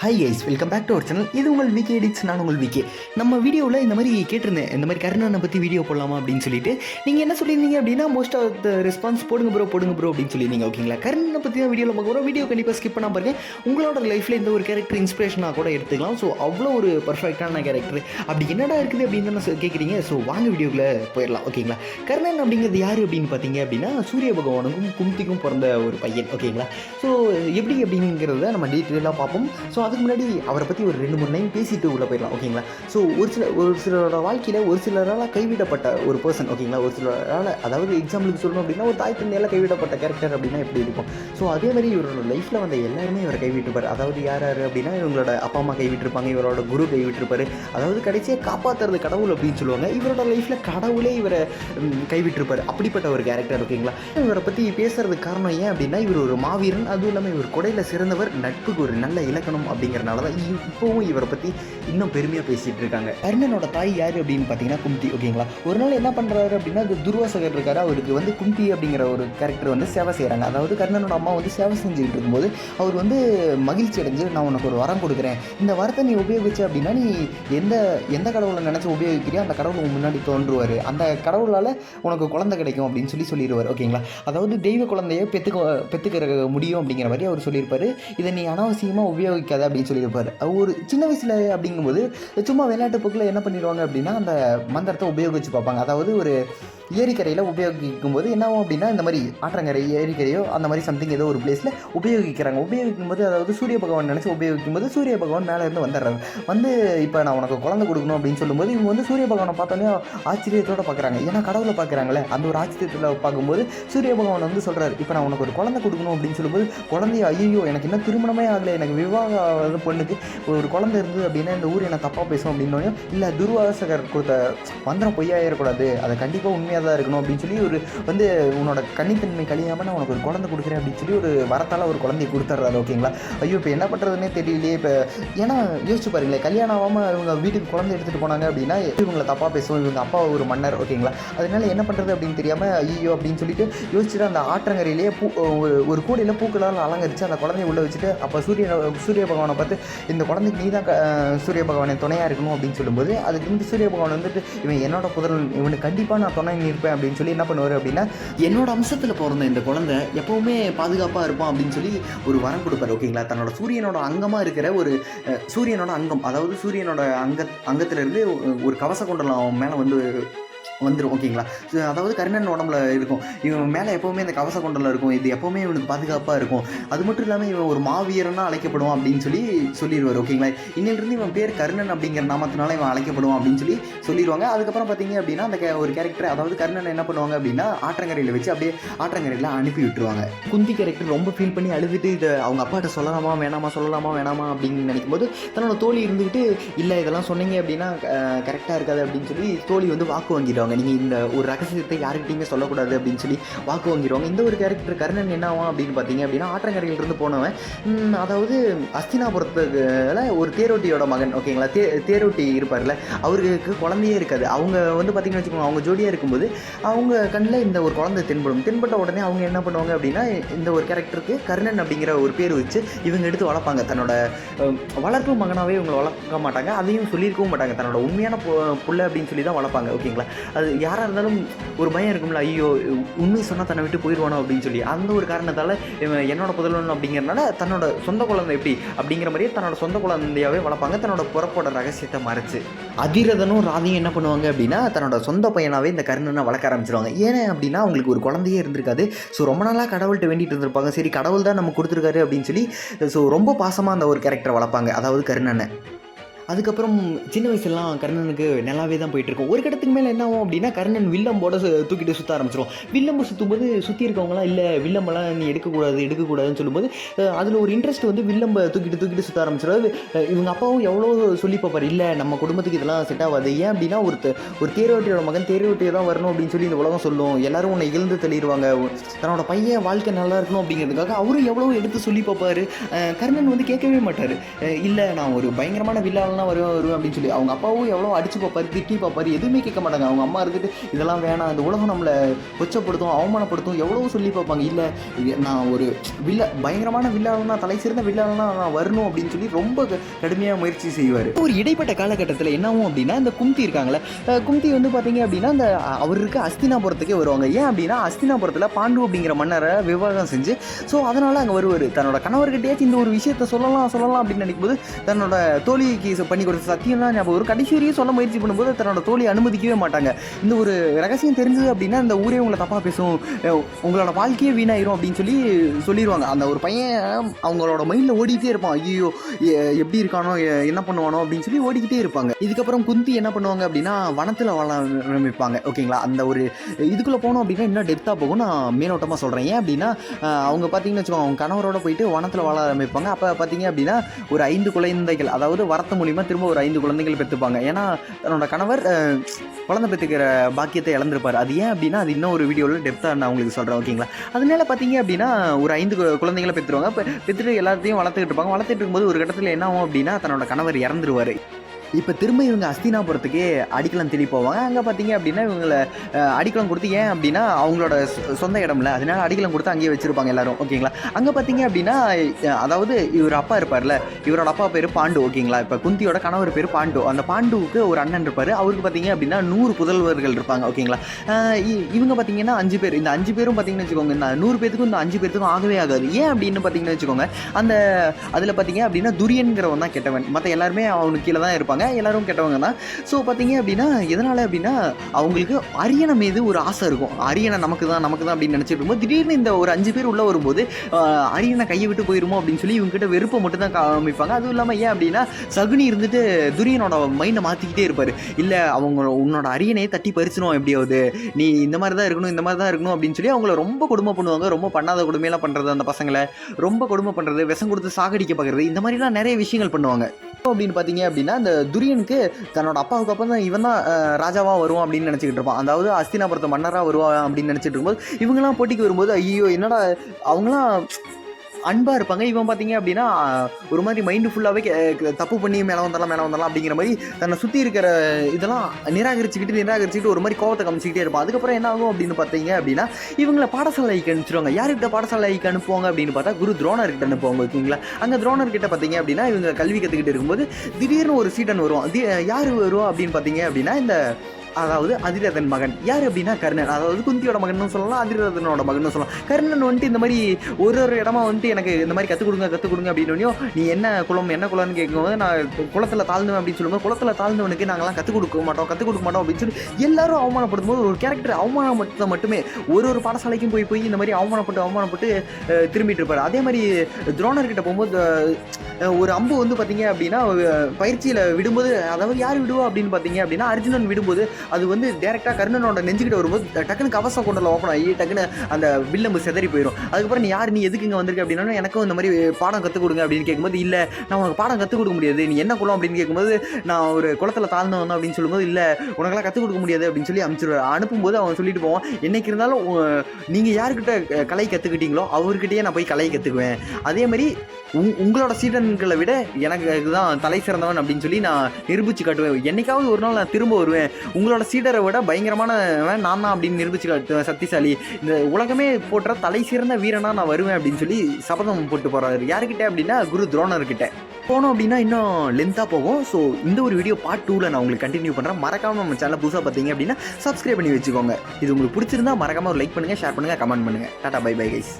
Hi guys welcome back to our channel இது உங்கள் VK edits நான் உங்கள் விகே நம்ம வீடியோவில் இந்த மாதிரி கேட்டிருந்தேன். இந்த மாதிரி கருணானை பற்றி வீடியோ போடலாமா அப்படின்னு சொல்லிட்டு. நீங்கள் என்ன சொல்லியிருந்தீங்க அப்படின்னா மோஸ்ட் ஆஃப் த ரெஸ்பான்ஸ் போடுங்க ப்ரோ போடுங்க ப்ரோ அப்படின்னு சொல்லியிருந்தீங்க ஓகேங்களா கருணனை பற்றி தான் வீடியோவில் பார்க்க போகிறோம் வீடியோ கண்டிப்பாக ஸ்கிப் பண்ணால் பாருங்க. உங்களோட லைஃப்பில் இந்த ஒரு கேரக்டர் இன்ஸ்பிரேஷனாக கூட எடுத்துக்கலாம். ஸோ அவ்வளோ ஒரு பர்ஃபெக்டான கேரக்டர் அப்படி என்னடா இருக்குது அப்படின்னு தானே கேட்குறீங்க ஸோ வாங்க வீடியோக்குள்ளே போயிடலாம் ஓகேங்களா கர்ணன் அப்படிங்கிறது யார் அப்படின்னு பார்த்தீங்க அப்படின்னா சூரிய பகவானுக்கும் கும்திக்கும் பிறந்த ஒரு பையன் ஓகேங்களா ஸோ எப்படி அப்படிங்கிறத நம்ம டீட்டெயிலாக பார்ப்போம். ஸோ அதுக்கு முன்னாடி அவரை பற்றி ஒரு ரெண்டு மூணு டைம் பேசிட்டு உள்ளே போயிடலாம் ஓகேங்களா ஸோ ஒரு சில ஒரு சிலரோட வாழ்க்கையில் ஒரு சிலரால் கைவிடப்பட்ட ஒரு பர்சன் ஓகேங்களா ஒரு சிலரால் அதாவது எக்ஸாம்பிளுக்கு சொல்லணும் அப்படின்னா ஒரு தாய் தந்தையால் கைவிடப்பட்ட கேரக்டர் அப்படின்னா எப்படி இருக்கும்? ஸோ அதே மாதிரி இவரோட லைஃப்பில் வந்த எல்லாருமே இவரை கைவிட்டுருப்பார். அதாவது யார் யார் அப்படின்னா இவங்களோட அப்பா அம்மா கைவிட்டிருப்பாங்க இவரோட குரு கைவிட்டிருப்பாரு. அதாவது கடைசியாக காப்பாற்றுறது கடவுள் அப்படின்னு சொல்லுவாங்க. இவரோட லைஃப்பில் கடவுளே இவரை கைவிட்டிருப்பார். அப்படிப்பட்ட ஒரு கேரக்டர் ஓகேங்களா இவரை பற்றி பேசுறதுக்கு காரணம் ஏன் அப்படின்னா இவர் ஒரு மாவீரன். அதுவும் இல்லாமல் இவர் கொடையில் சிறந்தவர். நட்புக்கு ஒரு நல்ல இலக்கணம். அப்படிங்கிறனால தான் இ- இப்போவும் இவரை பற்றி இன்னும் பெருமையாக பேசிகிட்டு இருக்காங்க. அருணனோட தாய் யார் அப்படின்னு பார்த்தீங்கன்னா கும்தி ஓகேங்களா ஒரு நாள் என்ன பண்ணுறாரு அப்படின்னா அது துர்வாசகர் இருக்காரு அவருக்கு வந்து கும்தி அப்படிங்கிற ஒரு கேரக்டர் வந்து சேவை செய்கிறாங்க அதாவது கர்ணனோட அம்மா வந்து சேவை செஞ்சுக்கிட்டு இருக்கும்போது அவர் வந்து மகிழ்ச்சி அடைஞ்சு நான் உனக்கு ஒரு வரம் கொடுக்குறேன். இந்த வரத்தை நீ உபயோகிச்ச அப்படின்னா நீ எந்த எந்த கடவுளை நினச்சி உபயோகிக்கிறியோ அந்த கடவுள் உன் முன்னாடி தோன்றுவார். அந்த கடவுளால் உனக்கு குழந்தை கிடைக்கும் அப்படின்னு சொல்லி சொல்லிடுவார் ஓகேங்களா அதாவது தெய்வ குழந்தைய பெற்றுக்க பெற்றுக்கிற முடியும் அப்படிங்கிற மாதிரி அவர் சொல்லியிருப்பார். இதை நீ அனாவசியமாக உபயோகிக்காத அப்படின்னு சொல்லியிருப்பார். ஒரு சின்ன வயசில் அப்படிங்கும்போது சும்மா விளையாட்டு போக்கில் என்ன பண்ணிடுவாங்க அப்படின்னா அந்த மந்திரத்தை உபயோகிச்சு பார்ப்பாங்க. அதாவது ஒரு ஏரிக்கரையில் உபயோகிக்கும் போது என்ன ஆகும் அப்படின்னா இந்த மாதிரி ஆற்றங்கரை ஏரிக்கரையோ அந்த மாதிரி சம்திங் ஏதோ ஒரு பிளேஸில் உபயோகிக்கிறாங்க. உபயோகிக்கும் போது அதாவது சூரிய பகவான் நினச்சி உபயோகிக்கும் போது சூரிய பகவான் மேலே இருந்து வந்துடுறாரு. வந்து இப்போ நான் உனக்கு குழந்தை கொடுக்கணும் அப்படின்னு சொல்லும்போது இவங்க வந்து சூரிய பகவானை பார்த்தோன்னே ஆச்சரியத்தோட பார்க்குறாங்க. ஏன்னா கடவுளை பார்க்குறாங்களே அந்த ஒரு ஆச்சரியத்தில் பார்க்கும்போது சூரிய பகவான் வந்து சொல்கிறாரு இப்போ நான் உனக்கு ஒரு குழந்தை கொடுக்கணும் அப்படின்னு சொல்லும்போது குழந்தைய ஐயோ எனக்கு இன்னும் திருமணமே ஆகலை. எனக்கு விவாக பொண்ணுக்கு ஒரு குழந்தை இருந்தது அப்படின்னா இந்த ஊர் என்ன தப்பாக பேசும்? அப்படின்னோடனே இல்லை துர்வாசகர் கொடுத்த மந்திரம் பொய்யாயிடக்கூடாது அதை கண்டிப்பாக உண்மையாக தான் இருக்கணும் அப்படின்னு சொல்லி ஒரு வந்து உன்னோட கன்னித்தன்மை கழியாமல் நான் உனக்கு ஒரு குழந்தை கொடுக்குறேன் அப்படின்னு சொல்லி ஒரு வரத்தால் ஒரு குழந்தைய கொடுத்துட்றாரு ஓகேங்களா? ஐயோ இப்போ என்ன பண்ணுறதுனே தெரியலையே. இப்போ ஏன்னா யோசிச்சு பாருங்களேன் கல்யாணம் ஆகாமல் இவங்க வீட்டுக்கு குழந்தை எடுத்துகிட்டு போனாங்க அப்படின்னா இவங்களை தப்பாக பேசுவோம் இவங்க அப்பா ஒரு மன்னர் ஓகேங்களா? அதனால என்ன பண்ணுறது அப்படின்னு தெரியாமல் ஐயோ அப்படின்னு சொல்லிட்டு யோசிச்சுட்டு அந்த ஆற்றங்கரையிலேயே பூ ஒரு- ஒரு கூடையில் பூக்களால் அலங்கரித்து அந்த குழந்தைய உள்ளே வச்சுட்டு அப்போ சூரிய சூரிய பகவானை பார்த்து இந்த குழந்தைக்கு நீ தான் க- சூரிய பகவானை துணையாக இருக்கணும் அப்படின்னு சொல்லும்போது அதுக்கு வந்து சூரிய பகவான் வந்துட்டு இவன் என்னோட புதல் இவனுக்கு கண்டிப்பாக நான் துணை பண்ணியிருப்பேன் அப்படின்னு சொல்லி என்ன பண்ணுவார் அப்படின்னா என்னோட அம்சத்தில் பிறந்த இந்த குழந்தை எப்போவுமே பாதுகாப்பாக இருப்பான் அப்படின்னு சொல்லி ஒரு வரம் கொடுப்பார் ஓகேங்களா? தன்னோட சூரியனோட அங்கமாக இருக்கிற ஒரு சூரியனோட அங்கம் அதாவது சூரியனோட அங்க அங்கத்திலிருந்து ஒரு கவச குண்டலம் அவன் மேலே வந்து வந்துடும் ஓகேங்களா? ஸோ அதாவது கருணன் உடம்புல இருக்கும். இவன் மேலே எப்போவுமே இந்த கவச குண்டலம் இருக்கும். இது எப்போவுமே இவனுக்கு பாதுகாப்பாக இருக்கும். அது மட்டும் இல்லாமல் இவன் ஒரு மாவீரனாக அழைக்கப்படுவான் அப்படின்னு சொல்லி சொல்லிடுவார் ஓகேங்களா? இன்னிலிருந்து இவன் பேர் கர்ணன் அப்படிங்கிற நாமத்தினால இவன் அழைக்கப்படுவான் அப்படின்னு சொல்லி சொல்லிடுவாங்க அதுக்கப்புறம் பார்த்தீங்க அப்படின்னா அந்த கே- ஒரு கேரக்டர் அதாவது கர்ணன் என்ன பண்ணுவாங்க அப்படின்னா ஆற்றங்கரையில் வச்சு அப்படியே ஆற்றங்கரையில் அனுப்பி விட்டுருவாங்க. குந்தி கேரக்டர் ரொம்ப ஃபீல் பண்ணி அழுதுட்டு இதை அவங்க அப்பாட்ட சொல்லலாமா வேணாமா சொல்லலாமா வேணாமா அப்படின்னு நினைக்கும் போது தன்னோட தோழி இருந்துக்கிட்டு இல்லை இதெல்லாம் சொன்னீங்க அப்படின்னா கரெக்டாக இருக்காது அப்படின்னு சொல்லி தோழி வந்து வாக்கு வாங்கிடுவாங்க நீங்கள் இந்த ஒரு ரகசியத்தை யாருக்கிட்டையுமே சொல்லக்கூடாது அப்படின்னு சொல்லி வாக்கு வாங்கிடுவாங்க. இந்த ஒரு கேரக்டர் கர்ணன் என்ன ஆகும் அப்படின்னு பார்த்தீங்க அப்படின்னா ஆற்றங்கரையிலிருந்து போனவன். அதாவது அஸ்தினாபுரத்துல ஒரு தேரோட்டியோட மகன் ஓகேங்களா தே தேரோட்டி இருப்பார்ல அவருக்கு குழந்தையே இருக்காது. அவங்க வந்து பார்த்தீங்கன்னு வச்சுக்கோங்க அவங்க ஜோடியாக இருக்கும்போது அவங்க கண்ணில் இந்த ஒரு குழந்தை தென்படும். தென்பட்ட உடனே அவங்க என்ன பண்ணுவாங்க அப்படின்னா இந்த ஒரு கேரக்டருக்கு கர்ணன் அப்படிங்கிற ஒரு பேர் வச்சு இவங்க எடுத்து வளர்ப்பாங்க. தன்னோட வளர்ப்பு மகனாகவே இவங்களை வளர்க்க மாட்டாங்க. அதையும் சொல்லியிருக்கவும் மாட்டாங்க. தன்னோட உண்மையான பு- புள்ள அப்படின்னு சொல்லி தான் வளர்ப்பாங்க ஓகேங்களா அது யாராக இருந்தாலும் ஒரு பயம் இருக்கும்ல ஐயோ உண்மை சொன்னால் தன்னை விட்டு போயிடுவானோ அப்படின்னு சொல்லி. அந்த ஒரு காரணத்தால் இவன் என்னோட புதல்வன் அப்படிங்கிறனால தன்னோட சொந்த குழந்தை எப்படி? அப்படிங்கிற மாதிரியே தன்னோட சொந்த குழந்தையாவே வளர்ப்பாங்க. தன்னோட பிறப்போட ரகசியத்தை மறைச்சு. அதிரதனும் ராதியும் என்ன பண்ணுவாங்க அப்படின்னா தன்னோட சொந்த பையனாகவே இந்த கருணனை வளர்க்க ஆரம்பிச்சிருவாங்க. ஏன் அப்படின்னா அவங்களுக்கு ஒரு குழந்தையே இருந்திருக்காது. ஸோ ரொம்ப நாளாக கடவுள்கிட்ட வேண்டிட்டு இருந்திருப்பாங்க. சரி கடவுள் தான் நம்ம கொடுத்துருக்காரு அப்படின்னு சொல்லி ஸோ ரொம்ப பாசமாக அந்த ஒரு கேரக்டரை வளர்ப்பாங்க. அதாவது கருணனை. அதுக்கப்புறம் சின்ன வயசுலாம் கர்ணனுக்கு நல்லாவே தான் போயிட்டு இருக்கும் ஒரு கட்டத்துக்கு மேலே என்ன ஆகும் அப்படின்னா கர்ணன் வில்லம்போட சு- தூக்கிட்டு சுற்ற ஆரம்பிச்சிடும் வில்லம்பு சுற்றும்போது சுற்றி இருக்கவங்களாம் இல்லை வில்லம்பெல்லாம் நீ எடுக்கக்கூடாது எடுக்கக்கூடாதுன்னு சொல்லும்போது அதில் ஒரு இன்ட்ரெஸ்ட் வந்து வில்லம்பை தூக்கிட்டு தூக்கிட்டு சுற்ற ஆரம்பிச்சிடும் இவங்க அப்பாவும் எவ்வளோ சொல்லி பார்ப்பார் இல்லை நம்ம குடும்பத்துக்கு இதெல்லாம் செட் ஆகாது. ஏன் அப்படின்னா ஒரு ஒரு தேர்வட்டியோட மகன் தேர்வட்டியை தான் வரணும் அப்படின்னு சொல்லி இந்த உலகம் சொல்லும். எல்லாரும் உன்னை இழந்து தள்ளிடுவாங்க தன்னோட பையன் வாழ்க்கை நல்லா இருக்கணும் அப்படிங்கிறதுக்காக அவரும் எவ்வளோ எடுத்து சொல்லி பார்ப்பாரு. கர்ணன் வந்து கேட்கவே மாட்டார். இல்லை நான் ஒரு பயங்கரமான வில்லாலாம் வில்லாலாம் வருவேன் வருவேன் அப்படின்னு சொல்லி அவங்க அப்பாவும் எவ்வளோ அடிச்சு பார்ப்பாரு திட்டி பார்ப்பாரு எதுவுமே கேட்க மாட்டாங்க. அவங்க அம்மா இருந்துட்டு இதெல்லாம் வேணாம் இந்த உலகம் நம்மளை கொச்சப்படுத்தும் அவமானப்படுத்தும் எவ்வளோ சொல்லி பார்ப்பாங்க இல்லை நான் ஒரு வில்ல பயங்கரமான வில்லாளனா தலை சிறந்த வில்லாளனா நான் வரணும் அப்படின்னு சொல்லி ரொம்ப க- கடுமையாக முயற்சி செய்வார். ஒரு இடைப்பட்ட காலகட்டத்தில் என்னாகும் அப்படின்னா இந்த கும்தி இருக்காங்களே கும்தி வந்து பார்த்தீங்க அப்படின்னா அந்த அவர் இருக்க அஸ்தினாபுரத்துக்கே வருவாங்க. ஏன் அப்படின்னா அஸ்தினாபுரத்தில் பாண்டு அப்படிங்கிற மன்னரை விவாகம் செஞ்சு ஸோ அதனால் அங்கே வருவார். தன்னோட கணவர்கிட்டயாச்சும் இந்த ஒரு விஷயத்த சொல்லலாம் சொல்லலாம் அப்படின்னு நினைக்கும்போது தன்னோட தோழிக்கு ச- பண்ணி கொடுத்த சத்தியம்லாம் ஞாபகம் ஒரு கடைசி வரையும் சொல்ல முயற்சி பண்ணும்போது தன்னோட தோழி அனுமதிக்கவே மாட்டாங்க. இந்த ஒரு ரகசியம் தெரிஞ்சது அப்படின்னா இந்த ஊரே உங்களை தப்பாக பேசும். உங்களோட வாழ்க்கையே வீணாயிரும் அப்படின்னு சொல்லி சொல்லிடுவாங்க அந்த ஒரு பையன் அவங்களோட மைண்டில் ஓடிக்கிட்டே இருப்பான். ஐயோ எப்படி இருக்கானோ என்ன பண்ணுவானோ அப்படின்னு சொல்லி ஓடிக்கிட்டே இருப்பாங்க. இதுக்கப்புறம் குந்தி என்ன பண்ணுவாங்க அப்படின்னா வனத்தில் வாழ ஆரம்பிப்பாங்க. ஓகேங்களா? அந்த ஒரு இதுக்குள்ளே போனோம் அப்படின்னா இன்னும் டெப்த்தாக போகும். நான் மேலோட்டமாக சொல்கிறேன் ஏன் அப்படின்னா அவங்க பார்த்தீங்கன்னு வச்சுக்கோங்க அவங்க கணவரோட போயிட்டு வனத்தில் வாழ ஆரம்பிப்பாங்க. அப்போ பார்த்தீங்க அப்படின்னா ஒரு ஐந்து குழந்தைகள் அதாவது வரத்து மூலிமா திரும்ப ஒரு ஐந்து குழந்தைகள் பெற்றுப்பாங்க ஏன்னா தன்னோட கணவர் குழந்தை பெற்றுக்கிற பாக்கியத்தை இழந்திருப்பார். அது ஏன் அப்படின்னா அது இன்னும் ஒரு வீடியோவில் டெப்த்தாக நான் உங்களுக்கு சொல்கிறேன் ஓகேங்களா அதனால பார்த்தீங்க அப்படின்னா ஒரு ஐந்து கு- பெற்றுருவாங்க இப்போ பெற்றுட்டு எல்லாத்தையும் வளர்த்துக்கிட்டு இருப்பாங்க. வளர்த்துட்டு இருக்கும்போது ஒரு கட்டத்தில் என்ன ஆகும் அப்படின்னா தன்னோட கணவர் இறந்துருவார். இப்போ திரும்ப இவங்க அஸ்தினாபுரத்துக்கே அடிக்கலாம் தேடி போவாங்க. அங்கே பார்த்தீங்க அப்படின்னா இவங்களை அஹ், அடிக்கலம் கொடுத்து ஏன் அப்படின்னா அவங்களோட சொ- சொந்த இடம்ல. அதனால அடிக்கலம் கொடுத்து அங்கேயே வச்சுருப்பாங்க எல்லாரும். ஓகேங்களா அங்கே பார்த்தீங்க அப்படின்னா அதாவது இவர் அப்பா இருப்பார்ல. இவரோட அப்பா பேர் பாண்டு. ஓகேங்களா இப்போ குந்தியோட கணவர் பேர் பாண்டு. அந்த பாண்டுவுக்கு ஒரு அண்ணன் இருப்பார். அவருக்கு பார்த்தீங்க அப்படின்னா நூறு புதல்வர்கள் இருப்பாங்க. ஓகேங்களா இவங்க பார்த்தீங்கன்னா அஞ்சு பேர். இந்த அஞ்சு பேரும் பார்த்தீங்கன்னு வச்சுக்கோங்க இந்த நூறு பேத்துக்கும் இந்த அஞ்சு பேத்துக்கும் ஆகவே ஆகாது. ஏன் அப்படின்னு பார்த்தீங்கன்னு வச்சுக்கோங்க அந்த அதில் பார்த்தீங்க அப்படின்னா துரியன்கிறவன் தான் கெட்டவன். மற்ற எல்லாருமே அவனுக்கு கீழே தான் இருப்பாங்க. எல்லாரும் கெட்டவங்க தான் ஸோ பார்த்தீங்க அப்படின்னா எதனால் அப்படின்னா அவங்களுக்கு அரியணை மீது ஒரு ஆசை இருக்கும். அரியணை நமக்கு தான் நமக்கு தான் அப்படின்னு நினச்சிட்டு இருக்கும்போது திடீர்னு இந்த ஒரு அஞ்சு பேர் உள்ளே வரும்போது அரியணை கையை விட்டு போயிருமோ அப்படின்னு சொல்லி இவங்ககிட்ட வெறுப்பை மட்டும் தான் காமிப்பாங்க. அதுவும் இல்லாமல் ஏன் அப்படின்னா சகுனி இருந்துட்டு துரியனோட மைண்டை மாற்றிக்கிட்டே இருப்பார். இல்லை அவங்க உன்னோட அரியணையை தட்டி பறிச்சிடும் எப்படியாவது. நீ இந்த மாதிரி தான் இருக்கணும் இந்த மாதிரி தான் இருக்கணும் அப்படின்னு சொல்லி அவங்கள ரொம்ப கொடுமை பண்ணுவாங்க. ரொம்ப பண்ணாத கொடுமையெல்லாம் பண்ணுறது அந்த பசங்களை. ரொம்ப கொடுமை பண்ணுறது விஷம் கொடுத்து சாகடிக்க பார்க்குறது இந்த மாதிரிலாம் நிறைய விஷயங்கள் பண்ணுவாங்க. அப்படின்னு பார்த்தீங்க அப்படின்னா இந்த துரியனுக்கு தன்னோட அப்பாவுக்கு அப்புறம் தான் இவன் தான் ராஜாவாக வருவான் அப்படின்னு நினச்சிக்கிட்டு இருப்பான். அதாவது அஸ்தினாபுரத்து மன்னராக வருவான் அப்படின்னு நினச்சிட்டு இருக்கும்போது இவங்கெல்லாம் போட்டிக்கு வரும்போது ஐயோ என்னடா அவங்களாம் அன்பாக இருப்பாங்க. இவன் பார்த்தீங்க அப்படின்னா ஒரு மாதிரி மைண்டு ஃபுல்லாகவே தப்பு பண்ணி மேலே வந்தாலும் மேலே வந்தாலும் அப்படிங்கிற மாதிரி தன்னை சுற்றி இருக்கிற இதெல்லாம் நிராகரிச்சுக்கிட்டு நிராகரிச்சுக்கிட்டு ஒரு மாதிரி கோவத்தை காமிச்சிக்கிட்டே இருப்பான். அதுக்கப்புறம் என்ன ஆகும் அப்படின்னு பார்த்தீங்க அப்படின்னா இவங்களை பாடசாலைக்கு அனுப்பிச்சிருவாங்க. யார்கிட்ட பாடசாலைக்கு அனுப்புவாங்க அப்படின்னு பார்த்தா குரு துரோணர்கிட்ட அனுப்புவாங்க ஓகேங்களா? அங்கே துரோணர்கிட்ட பார்த்தீங்க அப்படின்னா இவங்க கல்வி கற்றுக்கிட்டு இருக்கும்போது திடீர்னு ஒரு சீடன் வருவான். யார் வருவா அப்படின்னு பார்த்தீங்க அப்படின்னா இந்த அதாவது அதிரதன் மகன். யார் அப்படின்னா கர்ணன். அதாவது குந்தியோட மகன் சொல்லலாம் அதிரதனோட மகன் சொல்லலாம். கர்ணன் வந்துட்டு இந்த மாதிரி ஒரு ஒரு இடமா வந்துட்டு எனக்கு இந்த மாதிரி கற்றுக் கொடுங்க கற்றுக் கொடுங்க அப்படின்னு நீ என்ன குளம் என்ன குளம்னு கேட்கும்போது நான் குளத்தில் தாழ்ந்தவன் அப்படின்னு சொல்லும்போது குளத்தில் தாழ்ந்தவனுக்கு நாங்களாம் கற்றுக் கொடுக்க மாட்டோம் கற்றுக் கொடுக்க மாட்டோம் அப்படின்னு சொல்லி எல்லாரும் அவமானப்படுத்தும் போது ஒரு கேரக்டர் அவமானப்படுத்த மட்டுமே ஒரு ஒரு பாடசாலைக்கும் போய் போய் இந்த மாதிரி அவமானப்பட்டு அவமானப்பட்டு திரும்பிட்டு இருப்பார். அதே மாதிரி துரோணர்கிட்ட போகும்போது ஒரு அம்பு வந்து பார்த்தீங்க அப்படின்னா பயிற்சியில் விடும்போது அதாவது யார் விடுவா அப்படின்னு பார்த்தீங்க அப்படின்னா அர்ஜுனன் விடும்போது அது வந்து டேரெக்டாக கர்ணனோட நெஞ்சுக்கிட்ட வரும்போது டக்குனு கவசம் கொண்டல ஓப்பன் ஆகி டக்குன்னு அந்த வில்லம்பு செதறி போயிடும் அதுக்கப்புறம் நீ யார்? நீ எதுக்கு இங்கே வந்திருக்க? அப்படின்னா எனக்கும் இந்த மாதிரி பாடம் கற்றுக் கொடுங்க அப்படின்னு கேட்கும்போது இல்லை நான் உனக்கு பாடம் கற்றுக் கொடுக்க முடியாது. நீ என்ன குளம் அப்படின்னு கேட்கும்போது நான் ஒரு குளத்தில் தாழ்ந்து வந்தோம் அப்படின்னு சொல்லும்போது இல்லை உனக்கெல்லாம் கற்றுக் கொடுக்க முடியாது அப்படின்னு சொல்லி அனுப்பிச்சிருவார். அனுப்பும்போது அவன் சொல்லிட்டு போவான் என்னைக்கு இருந்தாலும் நீங்கள் யாருக்கிட்ட கலை கற்றுக்கிட்டீங்களோ அவர்கிட்டயே நான் போய் கலை கற்றுக்குவேன் அதே மாதிரி உங் உங்களோட சீடன்களை விட எனக்கு இதுதான் தலை சிறந்தவன் அப்படின்னு சொல்லி நான் நிரூபிச்சு காட்டுவேன். என்னைக்காவது ஒரு நாள் நான் திரும்ப வருவேன். உங்களோட சீடரை விட பயங்கரமானவன் நான் தான் அப்படின்னு நிரூபிச்சு காட்டுவேன் சக்திசாலி. இந்த உலகமே போற்ற தலை சிறந்த வீரனா நான் வருவேன் அப்படின்னு சொல்லி சபதம் போட்டு போறாரு. யாருக்கிட்ட அப்படின்னா குரு துரோணர்கிட்ட. போனோம் அப்படின்னா இன்னும் லென்த்தாக போகும். ஸோ இந்த ஒரு வீடியோ பார்ட் டூவில் நான் உங்களுக்கு கண்டினியூ பண்ணுறேன் மறக்காமல் நம்ம சேனல் புதுசாக பார்த்தீங்க அப்படின்னா சப்ஸ்கிரைப் பண்ணி வச்சுக்கோங்க. இது உங்களுக்கு பிடிச்சிருந்தா மறக்காமல் ஒரு லைக் பண்ணுங்கள் ஷேர் பண்ணுங்கள் கமெண்ட் பண்ணுங்கள் டாட்டா பை பை கைஸ்